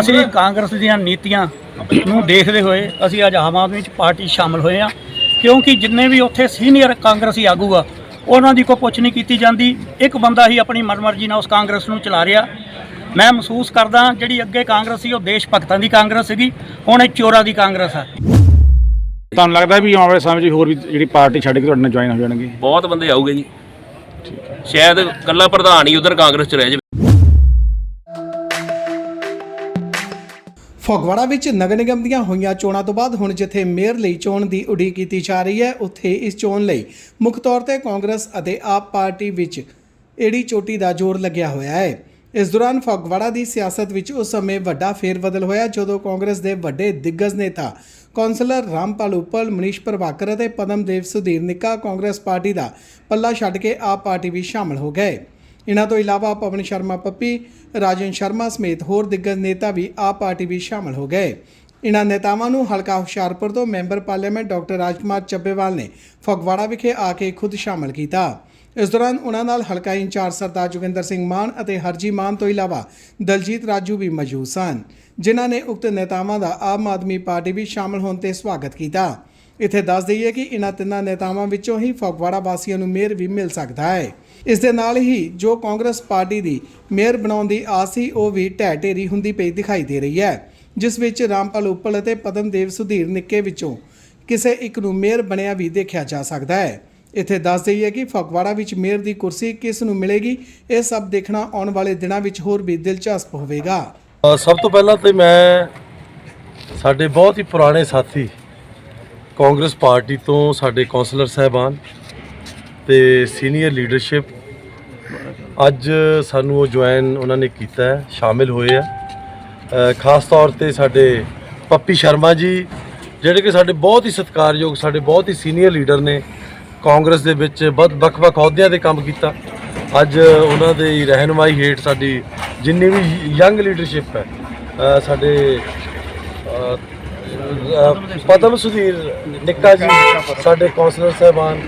ਅਸੀਂ ਕਾਂਗਰਸ ਦੀਆਂ ਨੀਤੀਆਂ ਨੂੰ ਦੇਖਦੇ ਹੋਏ ਅਸੀਂ ਅੱਜ ਆਮ ਆਦਮੀ ਚ ਪਾਰਟੀ 'ਚ ਸ਼ਾਮਲ ਹੋਏ ਆ ਕਿਉਂਕਿ ਜਿੰਨੇ ਵੀ ਉੱਥੇ ਸੀਨੀਅਰ ਕਾਂਗਰਸੀ ਆਗੂ ਆ ਉਹਨਾਂ ਦੀ ਕੋਈ ਪੁੱਛ ਨਹੀਂ ਕੀਤੀ ਜਾਂਦੀ। ਇੱਕ ਬੰਦਾ ਹੀ ਆਪਣੀ ਮਨਮਰਜ਼ੀ ਨਾਲ ਉਸ ਕਾਂਗਰਸ ਨੂੰ ਚਲਾ ਰਿਹਾ। ਮੈਂ ਮਹਿਸੂਸ ਕਰਦਾ ਜਿਹੜੀ ਅੱਗੇ ਕਾਂਗਰਸ ਸੀ ਉਹ ਦੇਸ਼ ਭਗਤਾਂ ਦੀ ਕਾਂਗਰਸ ਸੀਗੀ ਹੁਣ ਇਹ ਚੋਰਾਂ ਦੀ ਕਾਂਗਰਸ ਆ। ਤੁਹਾਨੂੰ ਲੱਗਦਾ ਵੀ ਆਉਣ ਵਾਲੇ ਸਮੇਂ 'ਚ ਹੋਰ ਵੀ ਜਿਹੜੀ ਪਾਰਟੀ ਛੱਡ ਕੇ ਤੁਹਾਡੇ ਨਾਲ ਜੁਆਇਨ ਹੋ ਜਾਣਗੇ? ਬਹੁਤ ਬੰਦੇ ਆਉਗੇ ਜੀ। ਸ਼ਾਇਦ ਕੱਲਾ ਪ੍ਰਧਾਨ ਹੀ ਉਧਰ ਕਾਂਗਰਸ ਚ ਰਹਿ ਜਾਵੇ। ਫਗਵਾੜਾ ਵਿੱਚ ਨਗਰ ਨਿਗਮ ਦੀਆਂ ਹੋਈਆਂ ਚੋਣਾਂ ਤੋਂ ਬਾਅਦ ਹੁਣ ਜਿੱਥੇ ਮੇਅਰ ਲਈ ਚੋਣ ਦੀ ਉਡੀਕ ਕੀਤੀ ਜਾ ਰਹੀ ਹੈ, ਉੱਥੇ ਇਸ ਚੋਣ ਲਈ ਮੁੱਖ ਤੌਰ ਤੇ ਕਾਂਗਰਸ ਅਤੇ ਆਪ ਪਾਰਟੀ ਵਿੱਚ ਏੜੀ ਚੋਟੀ ਦਾ ਜ਼ੋਰ ਲੱਗਿਆ ਹੋਇਆ ਹੈ। ਇਸ ਦੌਰਾਨ ਫਗਵਾੜਾ ਦੀ ਸਿਆਸਤ ਵਿੱਚ ਉਸ ਸਮੇਂ ਵੱਡਾ ਫੇਰਬਦਲ ਹੋਇਆ ਜਦੋਂ ਕਾਂਗਰਸ ਦੇ ਵੱਡੇ ਦਿੱਗਜ ਨੇਤਾ ਕੌਂਸਲਰ ਰਾਮਪਾਲ ਉਪਲ, ਮਨੀਸ਼ ਪ੍ਰਭਾਕਰ ਅਤੇ ਪਦਮਦੇਵ ਸੁਧੀਰ ਨਿੱਕਾ ਕਾਂਗਰਸ ਪਾਰਟੀ ਦਾ ਪੱਲਾ ਛੱਡ ਕੇ ਆਪ ਪਾਰਟੀ ਵਿੱਚ ਸ਼ਾਮਲ ਹੋ ਗਏ। ਇਹਨਾਂ ਤੋਂ ਇਲਾਵਾ ਪਵਨ ਸ਼ਰਮਾ ਪੱਪੀ, ਰਾਜਨ ਸ਼ਰਮਾ ਸਮੇਤ ਹੋਰ ਦਿੱਗਜ ਨੇਤਾ ਵੀ ਆਪ ਪਾਰਟੀ ਵਿੱਚ ਸ਼ਾਮਲ ਹੋ ਗਏ। ਇਨ੍ਹਾਂ ਨੇਤਾਵਾਂ ਨੂੰ ਹਲਕਾ ਹੁਸ਼ਿਆਰਪੁਰ ਤੋਂ member parliament doctor Rajkumar Chabbewal ਨੇ ਫਗਵਾੜਾ ਵਿਖੇ ਆ ਕੇ ਖੁਦ ਸ਼ਾਮਲ ਕੀਤਾ। ਇਸ ਦੌਰਾਨ ਉਹਨਾਂ ਨਾਲ ਹਲਕਾ ਇੰਚਾਰਜ ਸਰਦਾਰ ਜੋਗਿੰਦਰ ਸਿੰਘ ਮਾਨ ਅਤੇ ਹਰਜੀ ਮਾਨ ਤੋਂ ਇਲਾਵਾ ਦਲਜੀਤ ਰਾਜੂ ਵੀ ਮੌਜੂਦ ਸਨ, ਜਿਨ੍ਹਾਂ ਨੇ ਉਕਤ ਨੇਤਾਵਾਂ ਦਾ ਆਮ ਆਦਮੀ ਪਾਰਟੀ ਵਿੱਚ ਸ਼ਾਮਲ ਹੋਣ ਤੇ ਸਵਾਗਤ ਕੀਤਾ। ਇੱਥੇ ਦੱਸ ਦਈਏ ਕਿ ਇਹਨਾਂ ਤਿੰਨਾਂ ਨੇਤਾਵਾਂ ਵਿੱਚੋਂ ਹੀ ਫਗਵਾੜਾ ਵਾਸੀਆਂ ਨੂੰ ਮੇਅਰ ਵੀ ਮਿਲ ਸਕਦਾ ਹੈ। ਇਸ ਦੇ ਨਾਲ ਹੀ ਜੋ ਕਾਂਗਰਸ ਪਾਰਟੀ ਦੀ ਮੇਅਰ ਬਣਾਉਣ ਦੀ ਆਸ ਸੀ, ਉਹ ਵੀ ਢਹਿ ਢੇਰੀ ਹੁੰਦੀ ਪਈ ਦਿਖਾਈ ਦੇ ਰਹੀ ਹੈ, ਜਿਸ ਵਿੱਚ ਰਾਮਪਾਲ ਉਪਲ ਅਤੇ ਪਦਮਦੇਵ ਸੁਧੀਰ ਨਿੱਕੇ ਵਿੱਚੋਂ ਕਿਸੇ ਇੱਕ ਨੂੰ ਮੇਅਰ ਬਣਿਆ ਵੀ ਦੇਖਿਆ ਜਾ ਸਕਦਾ ਹੈ। ਇੱਥੇ ਦੱਸ ਦਈਏ ਕਿ ਫਗਵਾੜਾ ਵਿੱਚ ਮੇਅਰ ਦੀ ਕੁਰਸੀ ਕਿਸ ਨੂੰ ਮਿਲੇਗੀ, ਇਹ ਸਭ ਦੇਖਣਾ ਆਉਣ ਵਾਲੇ ਦਿਨਾਂ ਵਿੱਚ ਹੋਰ ਵੀ ਦਿਲਚਸਪ ਹੋਵੇਗਾ। ਸਭ ਤੋਂ ਪਹਿਲਾਂ ਤੇ ਮੈਂ ਸਾਡੇ ਬਹੁਤ ਹੀ ਪੁਰਾਣੇ ਸਾਥੀ ਕਾਂਗਰਸ ਪਾਰਟੀ ਤੋਂ ਸਾਡੇ ਕੌਂਸਲਰ ਸਾਹਿਬਾਨ ਤੇ ਸੀਨੀਅਰ ਲੀਡਰਸ਼ਿਪ ਅੱਜ ਸਾਨੂੰ ਉਹ ਜੁਆਇਨ ਉਹਨਾਂ ਨੇ ਕੀਤਾ ਹੈ, ਸ਼ਾਮਿਲ ਹੋਏ ਆ। ਖਾਸ ਤੌਰ ਤੇ ਸਾਡੇ ਪੱਪੀ ਸ਼ਰਮਾ ਜੀ, ਜਿਹੜੇ ਕਿ ਸਾਡੇ ਬਹੁਤ ਹੀ ਸਤਿਕਾਰਯੋਗ, ਸਾਡੇ ਬਹੁਤ ਹੀ ਸੀਨੀਅਰ ਲੀਡਰ ਨੇ ਕਾਂਗਰਸ ਦੇ ਵਿੱਚ ਬਹੁਤ ਵੱਖ-ਵੱਖ ਅਹੁਦਿਆਂ ਤੇ ਕੰਮ ਕੀਤਾ। ਅੱਜ ਉਹਨਾਂ ਦੇ ਹੀ ਰਹਿਨਮਾਈ ਹੇਠ ਸਾਡੀ ਜਿੰਨੀ ਵੀ ਯੰਗ ਲੀਡਰਸ਼ਿਪ ਹੈ ਸਾਡੇ ਪਦਮ ਸੁਧੀਰ ਨਿੱਕਾ ਜੀ ਸਾਡੇ ਕੌਂਸਲਰ ਸਾਹਿਬਾਨ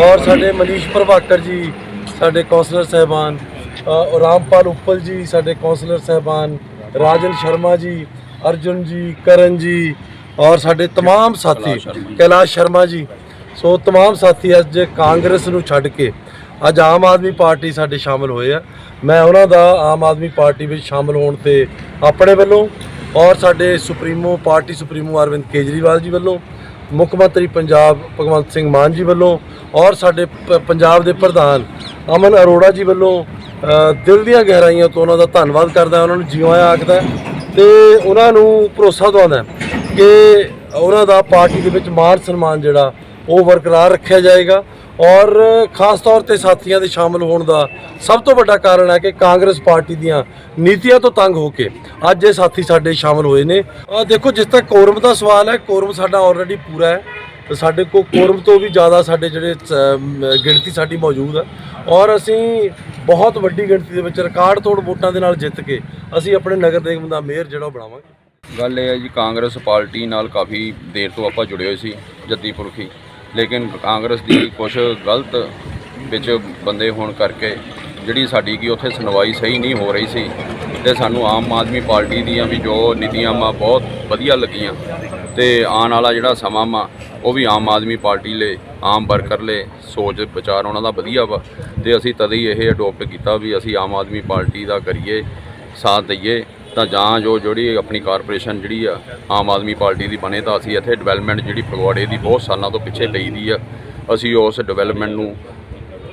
ਔਰ ਸਾਡੇ ਮਨੀਸ਼ ਪ੍ਰਭਾਕਰ ਜੀ ਸਾਡੇ ਕੌਂਸਲਰ ਸਾਹਿਬਾਨ ਅ, ਰਾਮਪਾਲ ਉੱਪਲ ਜੀ ਸਾਡੇ ਕੌਂਸਲਰ ਸਾਹਿਬਾਨ ਰਾਜਨ ਸ਼ਰਮਾ ਜੀ ਅਰਜੁਨ ਜੀ ਕਰਨ ਜੀ ਔਰ ਸਾਡੇ तमाम ਸਾਥੀ ਕੈਲਾਸ਼ ਸ਼ਰਮਾ ਜੀ ਸੋ तमाम ਸਾਥੀ ਅੱਜ ਕਾਂਗਰਸ ਨੂੰ ਛੱਡ ਕੇ ਅੱਜ ਆਮ ਆਦਮੀ ਪਾਰਟੀ ਸਾਡੇ ਸ਼ਾਮਲ ਹੋਏ ਆ ਮੈਂ ਉਹਨਾਂ ਦਾ ਆਮ ਆਦਮੀ ਪਾਰਟੀ ਵਿੱਚ ਸ਼ਾਮਲ ਹੋਣ ਤੇ ਆਪਣੇ ਵੱਲੋਂ ਔਰ ਸਾਡੇ supremo, party supremo Arvind Kejriwal ji ਵੱਲੋਂ, ਮੁੱਖ ਮੰਤਰੀ ਪੰਜਾਬ ਭਗਵੰਤ ਸਿੰਘ ਮਾਨ ਜੀ ਵੱਲੋਂ, ਔਰ ਸਾਡੇ ਪ- ਪੰਜਾਬ ਦੇ ਪ੍ਰਧਾਨ ਅਮਨ ਅਰੋੜਾ ਜੀ ਵੱਲੋਂ ਦਿਲ ਦੀਆਂ ਗਹਿਰਾਈਆਂ ਤੋਂ ਉਹਨਾਂ ਦਾ ਧੰਨਵਾਦ ਕਰਦਾ ਉਹਨਾਂ ਨੂੰ ਜਿਉਂ ਆਇਆ ਆਖਦਾ ਤੇ ਉਹਨਾਂ ਨੂੰ ਭਰੋਸਾ ਦਵਾਉਂਦਾ ਕਿ ਉਹਨਾਂ ਦਾ ਪਾਰਟੀ ਦੇ ਵਿੱਚ ਮਾਨ ਸਨਮਾਨ ਜਿਹੜਾ, ਉਹ ਬਰਕਰਾਰ ਰੱਖਿਆ ਜਾਏਗਾ। ਔਰ ਖਾਸ ਤੌਰ ਤੇ ਸਾਥੀਆਂ ਦੇ ਸ਼ਾਮਲ ਹੋਣ ਦਾ ਸਭ ਤੋਂ ਵੱਡਾ ਕਾਰਨ ਹੈ ਕਿ ਕਾਂਗਰਸ ਪਾਰਟੀ ਦੀਆਂ ਨੀਤੀਆਂ ਤੋਂ ਤੰਗ ਹੋ ਕੇ ਅੱਜ ਇਹ ਸਾਥੀ ਸਾਡੇ ਸ਼ਾਮਲ ਹੋਏ ਨੇ। ਦੇਖੋ, ਜਿਸ ਤੱਕ ਕੋਰਮ ਦਾ ਸਵਾਲ ਹੈ, ਕੋਰਮ ਸਾਡਾ ਆਲਰੇਡੀ ਪੂਰਾ ਹੈ। ਸਾਡੇ ਕੋਲ ਕੋਰਮ ਤੋਂ ਵੀ ਜ਼ਿਆਦਾ ਸਾਡੇ ਜਿਹੜੇ ਗਿਣਤੀ ਸਾਡੀ ਮੌਜੂਦ ਹੈ। ਔਰ ਅਸੀਂ ਬਹੁਤ ਵੱਡੀ ਗਿਣਤੀ ਦੇ ਵਿੱਚ ਰਿਕਾਰਡ ਤੋੜ ਵੋਟਾਂ ਦੇ ਨਾਲ ਜਿੱਤ ਕੇ ਅਸੀਂ ਆਪਣੇ ਨਗਰ ਨਿਗਮ ਦਾ ਮੇਅਰ ਜਿਹੜਾ ਉਹ ਬਣਾਵਾਂਗੇ। ਗੱਲ ਇਹ ਹੈ ਜੀ, ਕਾਂਗਰਸ ਪਾਰਟੀ ਨਾਲ ਕਾਫੀ ਦੇਰ ਤੋਂ ਆਪਾਂ ਜੁੜੇ ਹੋਏ ਸੀ ਜੱਦੀ ਪੁਰਖੀ। ਲੇਕਿਨ ਕਾਂਗਰਸ ਦੀ ਕੁਝ ਗਲਤ ਵਿੱਚ ਬੰਦੇ ਹੋਣ ਕਰਕੇ ਜਿਹੜੀ ਸਾਡੀ ਕੀ ਉੱਥੇ ਸੁਣਵਾਈ ਸਹੀ ਨਹੀਂ ਹੋ ਰਹੀ ਸੀ ਤੇ ਸਾਨੂੰ ਆਮ ਆਦਮੀ ਪਾਰਟੀ ਦੀਆਂ ਵੀ ਜੋ ਨੀਤੀਆਂ ਮਾ ਬਹੁਤ ਵਧੀਆ ਲੱਗੀਆਂ ਤੇ ਆਉਣ ਵਾਲਾ ਜਿਹੜਾ ਸਮਾਂ ਮਾ ਉਹ ਵੀ ਆਮ ਆਦਮੀ ਪਾਰਟੀ ਲਈ, ਆਮ ਵਰਕਰ ਲਈ ਸੋਚ ਵਿਚਾਰ ਉਹਨਾਂ ਦਾ ਵਧੀਆ ਵਾ ਤੇ ਅਸੀਂ ਤਦ ਹੀ ਇਹ ਅਡਾਪਟ ਕੀਤਾ ਵੀ ਅਸੀਂ ਆਮ ਆਦਮੀ ਪਾਰਟੀ ਦਾ ਕਰੀਏ, ਸਾਥ ਦਈਏ ਤਾਂ ਜਾਂ ਜੋ ਜਿਹੜੀ ਆਪਣੀ ਕਾਰਪੋਰੇਸ਼ਨ ਜਿਹੜੀ ਆ, ਆਮ ਆਦਮੀ ਪਾਰਟੀ ਦੀ ਬਣੇ ਤਾਂ ਅਸੀਂ ਇੱਥੇ ਡਿਵੈਲਪਮੈਂਟ ਜਿਹੜੀ ਫਗਵਾੜੇ ਦੀ ਬਹੁਤ ਸਾਲਾਂ ਤੋਂ ਪਿੱਛੇ ਪਈ ਦੀ ਆ। ਅਸੀਂ ਉਸ ਡਿਵੈਲਪਮੈਂਟ ਨੂੰ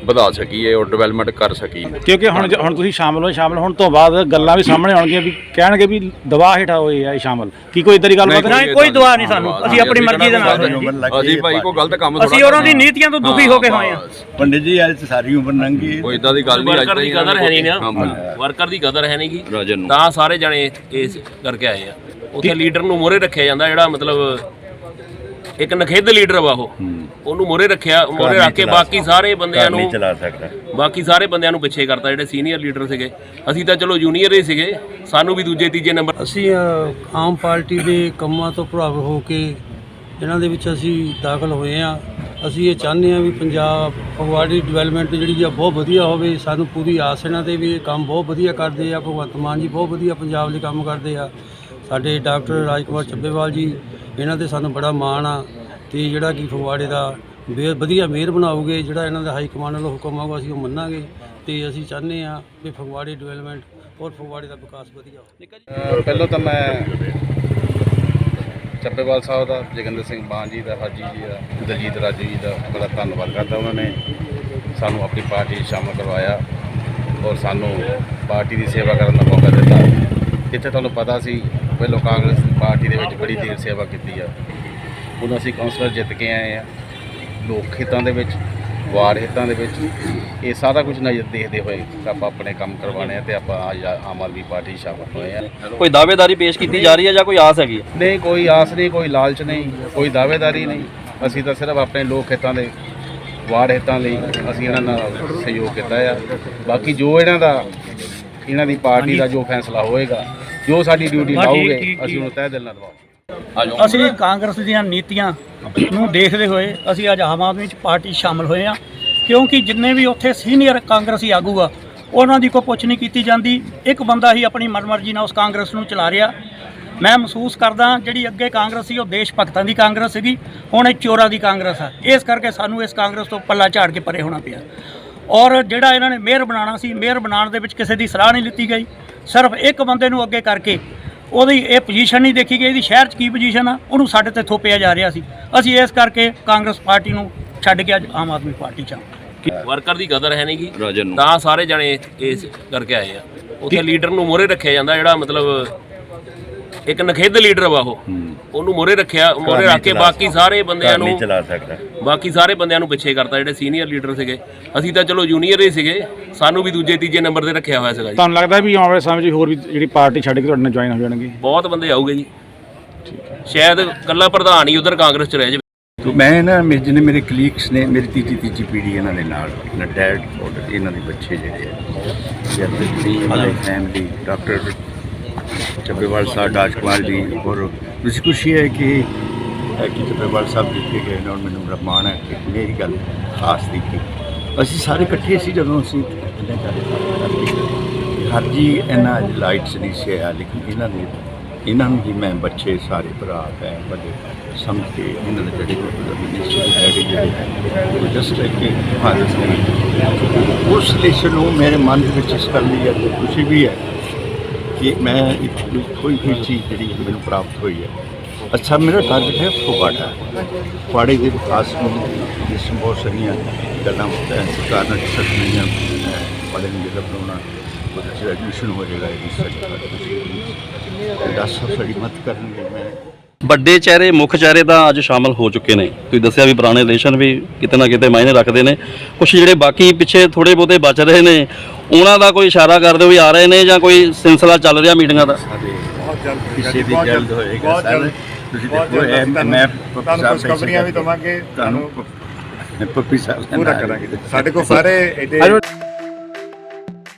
ਵਧਾ ਸਕੀਏ ਔਰ ਡਿਵੈਲਪਮੈਂਟ ਕਰ ਸਕੀਏ ਕਿਉਂਕਿ ਹੁਣ ਜ- ਹੁਣ ਤੁਸੀਂ ਸ਼ਾਮਲ ਹੋਏ ਸ਼ਾਮਲ ਹੋਣ ਤੋਂ ਬਾਅਦ ਗੱਲਾਂ ਵੀ ਸਾਹਮਣੇ ਆਉਣਗੀਆਂ ਵੀ ਕਹਿਣਗੇ ਵੀ ਦਬਾਅ ਹੇਠਾਂ ਹੋਏ ਆ ਇਹ ਸ਼ਾਮਲ। ਕੀ ਕੋਈ ਇਦਾਂ ਦੀ ਗੱਲਬਾਤ ਨਹੀਂ, ਨਹੀਂ ਕੋਈ ਦੁਆ ਨਹੀਂ ਸਾਨੂੰ। ਅਸੀਂ ਆਪਣੀ ਮਰਜ਼ੀ ਦੇ ਨਾਲ ਅਸੀਂ ਭਾਈ ਕੋਈ ਗਲਤ ਕੰਮ ਅਸੀਂ ਉਹਨਾਂ ਦੀ ਨੀਤੀਆਂ ਤੋਂ ਦੁਖੀ ਹੋ ਕੇ ਹੋਏ ਆ। ਪੰਡਿਤ ਜੀ ਅੱਜ ਸਾਰੀ ਉਮਰ ਲੰਘੀ ਕੋਈ ਇਦਾਂ ਦੀ ਗੱਲ ਨਹੀਂ ਅੱਜ ਵਰਕਰ ਦੀ ਕਦਰ ਹੈ ਨਹੀਂ ਹਾਂ, ਨਾ। ਵਰਕਰ ਦੀ ਕਦਰ ਹੈ ਨਹੀਂਗੀ ਰਾਜਨ ਨੂੰ। ਤਾਂ ਸਾਰੇ ਜਣੇ ਇਸ ਕਰਕੇ ਆਏ ਆ। ਉੱਥੇ ਲੀਡਰ ਨੂੰ ਮੋਰੇ ਰੱਖਿਆ ਜਾਂਦਾ ਜਿਹੜਾ ਮਤਲਬ ਇੱਕ ਨਖੇਧ ਲੀਡਰ ਵਾ ਉਹ। ਉਹਨੂੰ ਮੋਰੇ ਰੱਖਿਆ ਮੋਰੇ ਰੱਖ ਕੇ ਬਾਕੀ ਸਾਰੇ ਬੰਦਿਆਂ ਨੂੰ ਚਲਾ ਸਕਦਾ। ਬਾਕੀ ਸਾਰੇ ਬੰਦਿਆਂ ਨੂੰ ਪਿੱਛੇ ਕਰਤਾ ਜਿਹੜੇ ਸੀਨੀਅਰ ਲੀਡਰ ਸੀਗੇ। ਅਸੀਂ ਤਾਂ ਚਲੋ ਜੂਨੀਅਰ ਹੀ ਸੀਗੇ ਸਾਨੂੰ ਵੀ ਦੂਜੇ ਤੀਜੇ ਨੰਬਰ ਅਸੀਂ ਆਮ ਪਾਰਟੀ ਦੇ ਕੰਮਾਂ ਤੋਂ ਪ੍ਰਭਾਵਿਤ ਹੋ ਕੇ ਇਹਨਾਂ ਦੇ ਵਿੱਚ ਅਸੀਂ ਦਾਖਲ ਹੋਏ ਆ ਅਸੀਂ ਇਹ ਚਾਹੁੰਦੇ ਹਾਂ ਵੀ ਪੰਜਾਬ ਫਗਵਾੜੀ ਡਿਵੈਲਪਮੈਂਟ ਜਿਹੜੀ ਆ ਬਹੁਤ ਵਧੀਆ ਹੋਵੇ। ਸਾਨੂੰ ਪੂਰੀ ਆਸ ਇਹਨਾਂ ਤੇ ਵੀ ਇਹ ਕੰਮ ਬਹੁਤ ਵਧੀਆ ਕਰਦੇ ਆ। ਭਗਵੰਤ ਮਾਨ ਜੀ ਬਹੁਤ ਵਧੀਆ ਪੰਜਾਬ ਲਈ ਕੰਮ ਕਰਦੇ ਆ। ਸਾਡੇ ਡਾਕਟਰ ਰਾਜਕੁਮਾਰ ਚੱਬੇਵਾਲ ਜੀ ਇਹਨਾਂ ਤੇ ਸਾਨੂੰ ਬੜਾ ਮਾਣ ਆ। ਤੇ ਜਿਹੜਾ ਕਿ ਫਗਵਾੜੇ ਦਾ ਬੇ ਵਧੀਆ ਮੇਅਰ ਬਣਾਓਗੇ, ਜਿਹੜਾ ਇਹਨਾਂ ਦਾ ਹਾਈ ਕਮਾਂਡ ਵੱਲੋਂ ਹੁਕਮ ਆਊਗਾ, ਅਸੀਂ ਉਹ ਮੰਨਾਂਗੇ। ਤੇ ਅਸੀਂ ਚਾਹੁੰਦੇ ਹਾਂ ਕਿ ਫਗਵਾੜੇ ਡਿਵੈਲਪਮੈਂਟ ਔਰ ਫਗਵਾੜੇ ਦਾ ਵਿਕਾਸ ਵਧੀਆ ਹੋਵੇ। ਪਹਿਲਾਂ ਤਾਂ ਮੈਂ ਚੱਪੇਵਾਲ ਸਾਹਿਬ ਦਾ, ਜਗਿੰਦਰ ਸਿੰਘ ਮਾਨ ਜੀ ਦਾ, ਹਾਜੀ ਜੀ ਦਾ, ਦਲਜੀਤ ਰਾਜੂ ਜੀ ਦਾ ਬੜਾ ਧੰਨਵਾਦ ਕਰਦਾ ਉਹਨਾਂ ਨੇ। ਸਾਨੂੰ ਆਪਣੀ ਪਾਰਟੀ 'ਚ ਸ਼ਾਮਲ ਕਰਵਾਇਆ ਔਰ ਸਾਨੂੰ ਪਾਰਟੀ ਦੀ ਸੇਵਾ ਕਰਨ ਦਾ ਮੌਕਾ ਦਿੱਤਾ। ਜਿੱਥੇ ਤੁਹਾਨੂੰ ਪਤਾ ਸੀ, ਪਹਿਲਾਂ ਕਾਂਗਰਸ ਪਾਰਟੀ ਦੇ ਵਿੱਚ ਬੜੀ ਦੇਰ ਸੇਵਾ ਕੀਤੀ ਆ। ਉਦੋਂ ਅਸੀਂ ਕੌਂਸਲਰ ਜਿੱਤ ਕੇ ਆਏ ਆ। ਲੋਕ ਹਿੱਤਾਂ ਦੇ ਵਿੱਚ ਵਾਰਡ ਹਿੱਤਾਂ ਦੇ ਵਿੱਚ ਇਹ ਸਾਰਾ ਕੁਝ ਨਜ਼ਰ ਦੇਖਦੇ ਹੋਏ ਆਪਾਂ ਆਪਣੇ ਕੰਮ ਕਰਵਾਉਣੇ ਆ ਤੇ ਆਪਾਂ ਅੱਜ ਆਮ ਆਦਮੀ ਪਾਰਟੀ 'ਚ ਸ਼ਾਮਲ ਹੋਏ ਆ। ਕੋਈ ਦਾਅਵੇਦਾਰੀ ਪੇਸ਼ ਕੀਤੀ ਜਾ ਰਹੀ ਹੈ ਜਾਂ ਕੋਈ ਆਸ ਹੈਗੀ ਨਹੀਂ ਕੋਈ ਆਸ ਨਹੀਂ ਕੋਈ ਲਾਲਚ ਨਹੀਂ ਕੋਈ ਦਾਅਵੇਦਾਰੀ ਨਹੀਂ। ਅਸੀਂ ਤਾਂ ਸਿਰਫ ਆਪਣੇ ਲੋਕ ਹਿੱਤਾਂ ਦੇ ਵਾਰਡ ਹਿੱਤਾਂ ਲਈ ਅਸੀਂ ਇਹਨਾਂ ਨਾਲ ਸਹਿਯੋਗ ਕੀਤਾ ਆ। ਬਾਕੀ ਜੋ ਇਹਨਾਂ ਦਾ ਇਹਨਾਂ ਦੀ ਪਾਰਟੀ ਦਾ ਜੋ ਫੈਸਲਾ ਹੋਏਗਾ ਜੋ ਸਾਡੀ ਡਿਊਟੀ ਲਾਉਗੇ ਅਸੀਂ ਉਹਨੂੰ ਤਹਿ ਦਿਲ ਨਾਲ ਲਵਾਂਗੇ ਅਸੀਂ ਕਾਂਗਰਸ ਦੀਆਂ ਨੀਤੀਆਂ ਨੂੰ ਦੇਖਦੇ ਹੋਏ ਅਸੀਂ ਅੱਜ ਆਮ ਆਦਮੀ ਚ ਪਾਰਟੀ 'ਚ ਸ਼ਾਮਲ ਹੋਏ ਆ ਕਿਉਂਕਿ ਜਿੰਨੇ ਵੀ ਉੱਥੇ ਸੀਨੀਅਰ ਕਾਂਗਰਸੀ ਆਗੂ ਆ, ਉਹਨਾਂ ਦੀ ਕੋਈ ਪੁੱਛ ਨਹੀਂ ਕੀਤੀ ਜਾਂਦੀ। ਇੱਕ ਬੰਦਾ ਹੀ ਆਪਣੀ ਮਨਮਰਜ਼ੀ ਨਾਲ ਉਸ ਕਾਂਗਰਸ ਨੂੰ ਚਲਾ ਰਿਹਾ। ਮੈਂ ਮਹਿਸੂਸ ਕਰਦਾ ਜਿਹੜੀ ਅੱਗੇ ਕਾਂਗਰਸ ਸੀ, ਉਹ ਦੇਸ਼ ਭਗਤਾਂ ਦੀ ਕਾਂਗਰਸ ਸੀਗੀ। ਹੁਣ ਇਹ ਚੋਰਾਂ ਦੀ ਕਾਂਗਰਸ ਆ। ਇਸ ਕਰਕੇ ਸਾਨੂੰ ਇਸ ਕਾਂਗਰਸ ਤੋਂ ਪੱਲਾ ਝਾੜ ਕੇ ਪਰੇ ਹੋਣਾ ਪਿਆ। ਔਰ ਜਿਹੜਾ ਇਹਨਾਂ ਨੇ ਮੇਅਰ ਬਣਾਉਣਾ ਸੀ, ਮੇਅਰ ਬਣਾਉਣ ਦੇ ਵਿੱਚ ਕਿਸੇ ਦੀ ਸਲਾਹ ਨਹੀਂ ਲਿੱਤੀ ਗਈ। ਸਿਰਫ ਇੱਕ ਬੰਦੇ ਨੂੰ ਅੱਗੇ ਕਰਕੇ ਉਹਦੀ ਇਹ ਪੋਜੀਸ਼ਨ ਨਹੀਂ ਦੇਖੀ ਗਈ ਇਹਦੀ ਸ਼ਹਿਰ 'ਚ ਕੀ ਪੋਜੀਸ਼ਨ ਆ? ਉਹਨੂੰ ਸਾਡੇ ਤੇ ਥੋਪਿਆ ਜਾ ਰਿਹਾ ਸੀ। ਅਸੀਂ ਇਸ ਕਰਕੇ ਕਾਂਗਰਸ ਪਾਰਟੀ ਨੂੰ ਛੱਡ ਕੇ ਅੱਜ ਆਮ ਆਦਮੀ ਪਾਰਟੀ 'ਚ ਆ ਵਰਕਰ ਦੀ ਕਦਰ ਹੈ ਨਹੀਂਗੀ ਤਾਂ ਸਾਰੇ ਜਣੇ ਇਸ ਕਰਕੇ ਆਏ ਆ। ਉੱਥੇ ਲੀਡਰ ਨੂੰ ਮੋਰੇ ਰੱਖਿਆ ਜਾਂਦਾ ਜਿਹੜਾ ਮਤਲਬ ਇੱਕ ਨਖੇਧ ਲੀਡਰ ਵਾ ਉਹ। ਉਹਨੂੰ ਮੋਰੇ ਰੱਖਿਆ ਮੋਰੇ ਰੱਖ ਕੇ ਬਾਕੀ ਸਾਰੇ ਬੰਦਿਆਂ ਨੂੰ ਚਲਾ ਸਕਦਾ। ਬਾਕੀ ਸਾਰੇ ਬੰਦਿਆਂ ਨੂੰ ਪਿੱਛੇ ਕਰਤਾ ਜਿਹੜੇ ਸੀਨੀਅਰ ਲੀਡਰ ਸੀਗੇ। ਅਸੀਂ ਤਾਂ ਚਲੋ ਜੂਨੀਅਰ ਹੀ ਸੀਗੇ। ਸਾਨੂੰ ਵੀ ਦੂਜੇ ਤੀਜੇ ਨੰਬਰ ਤੇ ਰੱਖਿਆ ਹੋਇਆ ਸੀਗਾ ਜੀ। ਤੁਹਾਨੂੰ ਲੱਗਦਾ ਵੀ ਆਉਣ ਵਾਲੇ ਸਮੇਂ 'ਚ ਹੋਰ ਵੀ ਜਿਹੜੀ ਪਾਰਟੀ ਛੱਡ ਕੇ ਤੁਹਾਡੇ ਨਾਲ ਜੁਆਇਨ ਹੋ ਜਾਣਗੇ? ਬਹੁਤ ਬੰਦੇ ਆਉਗੇ ਜੀ। ਸ਼ਾਇਦ ਕੱਲਾ ਪ੍ਰਧਾਨ ਹੀ ਉਧਰ ਕਾਂਗਰਸ ਚ ਰਹਿ ਜਾਵੇ। ਮੈਂ ਨਾ ਮੇਰੇ ਜਿਹਨੇ ਮੇਰੇ ਕਲੀਗਸ ਨੇ ਮੇਰੀ ਤੀਜੀ ਤੀਜੀ ਪੀੜ੍ਹੀ ਇਹਨਾਂ ਦੇ ਨਾਲ ਨਾ ਡੈਡ ਇਹਨਾਂ ਦੇ ਬੱਚੇ ਜਿਹੜੇ ਆ। ਜਦ ਦੀ ਫੈਮਿਲੀ ਡਾਕਟਰ ਚੱਬੇਵਾਲ ਸਾਹਿਬ, ਰਾਜਕੁਮਾਰ ਜੀ, ਔਰ ਦੂਸਰੀ ਖੁਸ਼ੀ ਹੈ ਕਿ ਹੈ ਕਿ ਚੱਬੇਵਾਲ ਸਾਹਿਬ ਦਿੱਤੇ ਗਏ ਨੇ, ਔਰ ਮੈਨੂੰ ਬੜਾ ਮਾਣ ਹੈ ਕਿ ਮੇਰੀ ਗੱਲ ਖਾਸ ਦੀ ਕਿ ਅਸੀਂ ਸਾਰੇ ਇਕੱਠੇ ਸੀ ਜਦੋਂ ਅਸੀਂ ਇਹਨਾਂ ਕਰਦੇ ਹਰ ਜੀ ਇਹਨਾਂ ਲਾਈਟਸ ਨਹੀਂ ਸੀ ਆਇਆ, ਲੇਕਿਨ ਇਹਨਾਂ ਨੇ ਇਹਨਾਂ ਨੂੰ ਹੀ ਮੈਂ ਬੱਚੇ, ਸਾਰੇ ਭਰਾ, ਭੈਣ ਵੱਡੇ ਸਮਝ ਕੇ ਇਹਨਾਂ ਦੇ ਜਿਹੜੇ ਰਿਲੇਸ਼ਨ ਜਿਹੜੇ ਜਸਟ ਲਾਈਕ ਕਿ ਫਾਦਰ ਨੇ ਉਸ ਰਿਲੇਸ਼ਨ ਨੂੰ ਮੇਰੇ ਮਨ ਦੇ ਵਿੱਚ ਇਸ ਗੱਲ ਦੀ ਹੈ ਖੁਸ਼ੀ ਵੀ ਹੈ ਕਿ ਮੈਂ ਇੱਕ ਕੋਈ ਕੋਈ ਚੀਜ਼ ਜਿਹੜੀ ਮੈਨੂੰ ਪ੍ਰਾਪਤ ਹੋਈ ਹੈ। ਅੱਛਾ, ਮੇਰਾ ਟਾਰਗੇਟ ਹੈ ਫਗਵਾੜਾ ਫਗਵਾੜੇ ਦੇ ਵਿਕਾਸ ਨੂੰ ਜਿਸ ਨੂੰ ਬਹੁਤ ਸਾਰੀਆਂ ਗੱਲਾਂ ਸਰਕਾਰ ਨਾਲ ਡਿਸਕਸ ਨਹੀਂ ਨੂੰ ਜਿਹੜਾ ਬਣਾਉਣਾ, ਉਹਦੇ 'ਚ ਐਡਮਿਸ਼ਨ ਹੋ ਜਾਏਗਾ, ਇਹਦੀ ਸਰਕਾਰ ਦਸ ਸਾਡੀ ਮਦਦ ਕਰਨਗੇ ਮੈਂ ਵੱਡੇ ਚਿਹਰੇ, ਮੁੱਖ ਚਿਹਰੇ ਤਾਂ ਅੱਜ ਸ਼ਾਮਲ ਹੋ ਚੁੱਕੇ ਨੇ। ਤੁਸੀਂ ਦੱਸਿਆ ਵੀ ਪੁਰਾਣੇ ਰਿਲੇਸ਼ਨ ਵੀ ਕਿਤੇ ਨਾ ਕਿਤੇ ਮਾਇਨੇ ਰੱਖਦੇ ਨੇ। ਕੁਝ ਜਿਹੜੇ ਬਾਕੀ ਪਿੱਛੇ ਥੋੜੇ ਬਹੁਤੇ ਬਚ ਰਹੇ ਨੇ ਉਹਨਾਂ ਦਾ ਕੋਈ ਇਸ਼ਾਰਾ ਕਰਦੇ ਹੋ ਵੀ ਆ ਰਹੇ ਨੇ ਜਾਂ ਕੋਈ ਸਿਲਸਿਲਾ ਚੱਲ ਰਿਹਾ ਮੀਟਿੰਗਾਂ ਦਾ? ਸਾਡੇ ਕਿਸੇ ਦੀ ਜਲਦ ਹੋਏਗਾ ਸਾਰੇ। ਤੁਸੀਂ ਦੇਖੋ ਇਹ ਮੈਂ ਤੁਹਾਨੂੰ ਖੁਸ਼ਖਬਰੀਆਂ ਵੀ ਦਵਾਂਗੇ ਤੁਹਾਨੂੰ ਪੱਪੀ ਸਾਹਿਬ ਪੂਰਾ ਕਰਾਂਗੇ। ਸਾਡੇ ਕੋਲ ਸਾਰੇ